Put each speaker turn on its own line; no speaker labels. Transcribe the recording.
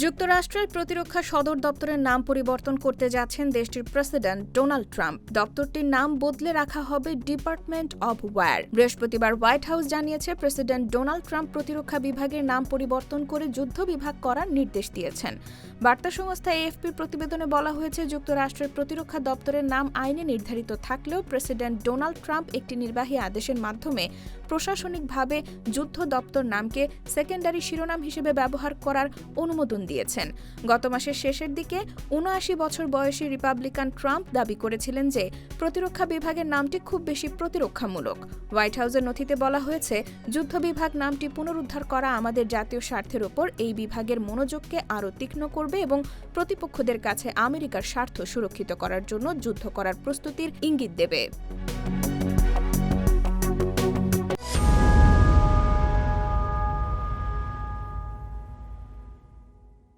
যুক্তরাষ্ট্রের প্রতিরক্ষা সদর দপ্তরের নাম পরিবর্তন করতে যাচ্ছেন দেশটির প্রেসিডেন্ট ডোনাল্ড ট্রাম্প। দপ্তরটির নাম বদলে রাখা হবে ডিপার্টমেন্ট অব ওয়্যার। বৃহস্পতিবার হোয়াইট হাউস জানিয়েছে, প্রেসিডেন্ট ডোনাল্ড ট্রাম্প প্রতিরক্ষা বিভাগের নাম পরিবর্তন করে যুদ্ধ বিভাগ করার নির্দেশ দিয়েছেন। বার্তা সংস্থা এএফপির প্রতিবেদনে বলা হয়েছে, যুক্তরাষ্ট্রের প্রতিরক্ষা দপ্তরের নাম আইনে নির্ধারিত থাকলেও প্রেসিডেন্ট ডোনাল্ড ট্রাম্প একটি নির্বাহী আদেশের মাধ্যমে প্রশাসনিকভাবে যুদ্ধ দপ্তর নামকে সেকেন্ডারি শিরোনাম হিসেবে ব্যবহার করার অনুমোদন দিয়েছেন। গত মাসের শেষের দিকে উনআশি বছর বয়সী রিপাবলিকান ট্রাম্প দাবি করেছিলেন যে প্রতিরক্ষা বিভাগের নামটি খুব বেশি প্রতিরক্ষামূলক। হোয়াইট হাউসের নথিতে বলা হয়েছে, যুদ্ধ বিভাগ নামটি পুনরুদ্ধার করা আমাদের জাতীয় স্বার্থের ওপর এই বিভাগের মনোযোগকে আরও তীক্ষ্ণ করবে এবং প্রতিপক্ষদের কাছে আমেরিকার স্বার্থ সুরক্ষিত করার জন্য যুদ্ধ করার প্রস্তুতির ইঙ্গিত দেবে।